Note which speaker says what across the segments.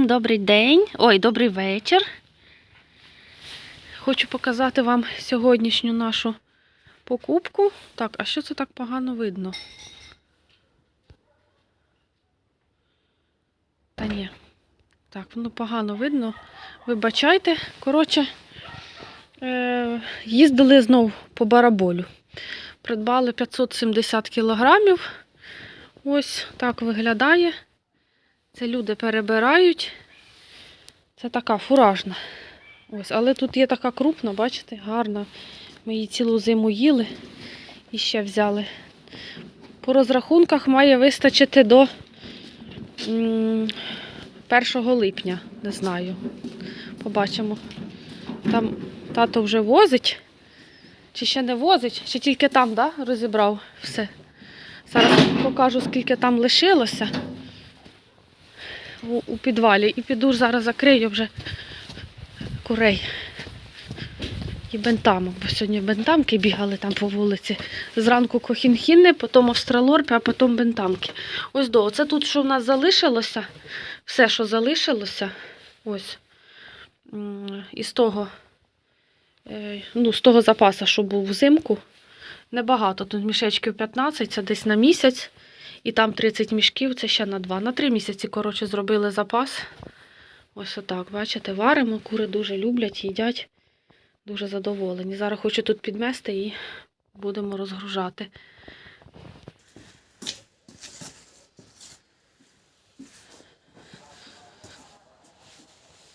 Speaker 1: Всім добрий день, ой, добрий вечір. Хочу показати вам сьогоднішню нашу покупку. Так, а що це так погано видно? Та ні. Так, воно погано видно. Вибачайте. Коротше, е- їздили знов по бараболю. Придбали 570 кілограмів. Ось так виглядає. Це люди перебирають. Це така фуражна. Ось, але тут є така крупна, бачите, гарна. Ми її цілу зиму їли і ще взяли. По розрахунках має вистачити до 1 липня, не знаю. Побачимо. Там тато вже возить. Чи ще не возить, чи тільки там, да, розібрав все. Зараз покажу, скільки там лишилося у, підвалі. І піду зараз закрию вже курей. І бентамок, бо сьогодні бентамки бігали там по вулиці. Зранку кохінхіни, потім австралорпи, а потім бентамки. Ось до, оце тут, що в нас залишилося, все, що залишилося, ось, із того, е, ну, з того запасу, що був взимку, небагато. Тут мішечків 15, це десь на місяць. І там 30 мішків, це ще на 2. На 3 місяці, коротше, зробили запас. Ось отак, бачите, варимо. Кури дуже люблять, їдять. Дуже задоволені. Зараз хочу тут підмести і будемо розгружати.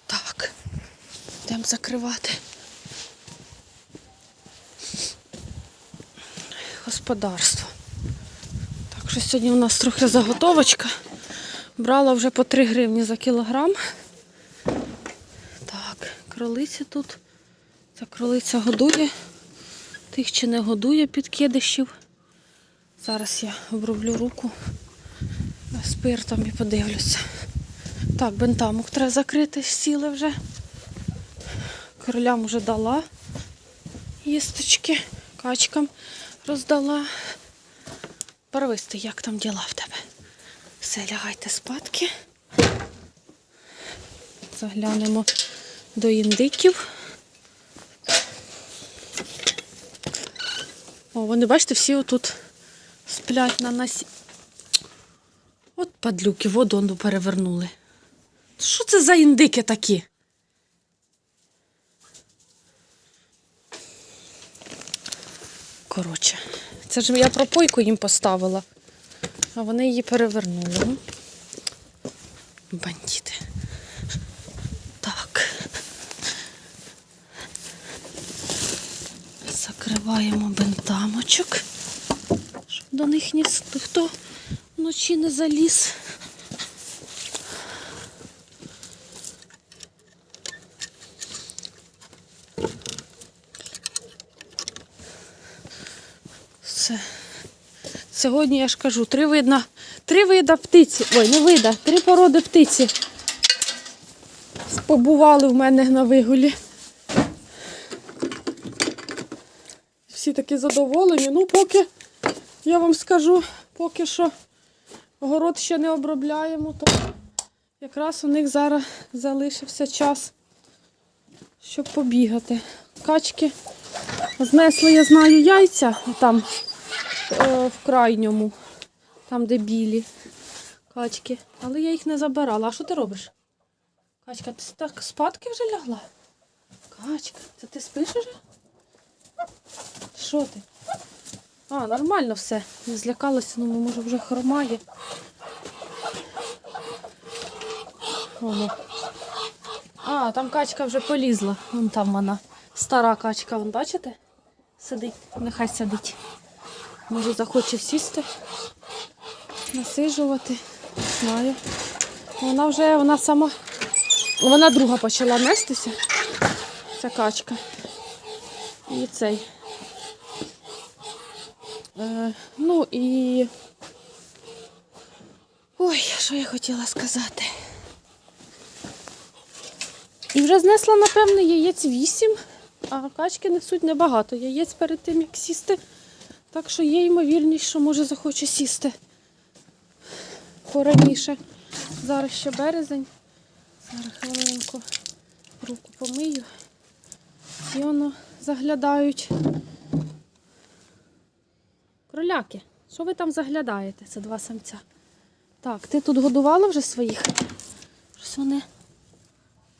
Speaker 1: Так, йдемо закривати. Господарство. Що сьогодні у нас трохи заготовочка. Брала вже по 3 гривні за кілограм. Так, кролиці тут. Ця кролиця годує. Тих чи не годує підкидишів. Зараз я оброблю руку спиртом і подивлюся. Так, бентамок треба закрити, сіли вже. Королям вже дала їсточки, качкам роздала. Парвисти, як там діла в тебе? Все, лягайте спадки. Заглянемо до індиків. О, вони, бачите, всі отут сплять на насі. От падлюки, воду перевернули. Що це за індики такі? Коротше, це ж я пропойку їм поставила, а вони її перевернули. Бандіти. Так. Закриваємо бентамочок, щоб до них ніхто вночі не заліз. Сьогодні я ж кажу, три видна, три вида птиці. Ой, не вида, три породи птиці. Побували в мене на вигулі. Всі такі задоволені. Ну, поки, я вам скажу, поки що город ще не обробляємо, то якраз у них зараз залишився час, щоб побігати. Качки знесли, я знаю, яйця там в крайньому, там де білі качки. Але я їх не забирала. А що ти робиш? Качка, ти так спадки вже лягла? Качка, це ти спиш уже? Що ти? А, нормально все. Не злякалася, ну може вже хромає. Воно. А, там качка вже полізла. Вон там вона. Стара качка, вон бачите? Сидить, нехай сидить. Може захоче сісти, насижувати. Знаю. Вона вже, вона сама. Вона друга почала нестися. Ця качка. І цей. Е, ну і. Ой, що я хотіла сказати. І вже знесла, напевно, яєць вісім, а качки несуть небагато яєць перед тим, як сісти. Так що є ймовірність, що може захоче сісти пораніше. Зараз ще березень. Зараз хвилинку руку помию. І воно заглядають. Кроляки, що ви там заглядаєте? Це два самця. Так, ти тут годувала вже своїх? Щось вони.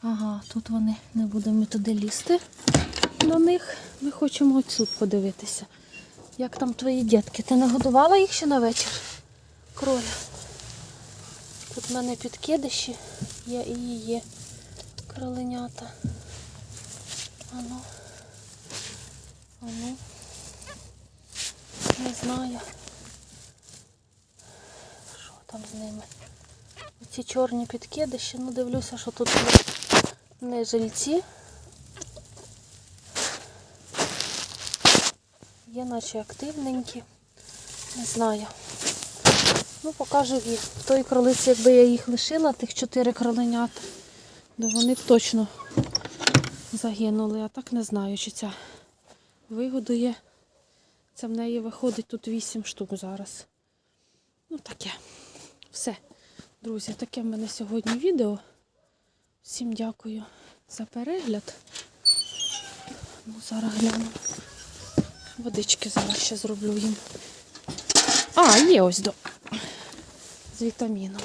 Speaker 1: Ага, тут вони не будемо туди лізти до них. Ми хочемо ось подивитися. Як там твої дітки? Ти нагодувала їх ще на вечір? Кроля. Тут в мене підкидиші є і її кроленята. Ану. Ану. Не знаю. Що там з ними? Ці чорні підкидиші, ну дивлюся, що тут не жильці. Є наче активненькі. Не знаю. Ну, покажу їх. В той кролиці, якби я їх лишила, тих чотири кроленят, то вони б точно загинули. А так не знаю, чи ця вигодує. Це в неї виходить тут 8 штук зараз. Ну, таке. Все. Друзі, таке в мене сьогодні відео. Всім дякую за перегляд. Ну, зараз гляну. Водички зараз ще зроблю їм. А, є ось до. З вітаміном.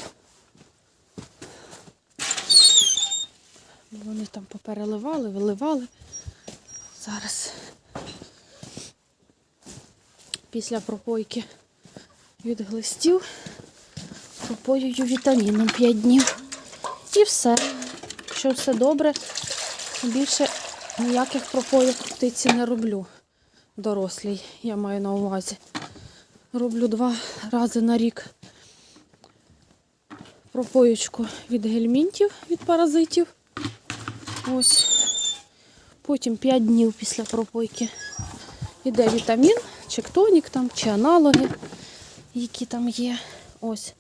Speaker 1: Вони там попереливали, виливали. Зараз після пропойки від глистів пропоюю вітаміном 5 днів. І все. Якщо все добре, більше ніяких пропоїв птиці не роблю. Дорослій, я маю на увазі. Роблю два рази на рік пропоючку від гельмінтів, від паразитів. Ось. Потім 5 днів після пропойки йде вітамін, чи ктонік там, чи аналоги, які там є. Ось.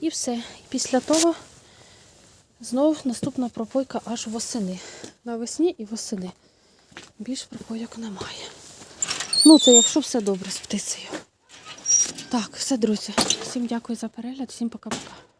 Speaker 1: І все. Після того знов наступна пропойка аж восени. Навесні і восени. Більш пропойок немає. Ну, це якщо все добре з птицею. Так, все, друзі. Всім дякую за перегляд, всім пока-пока.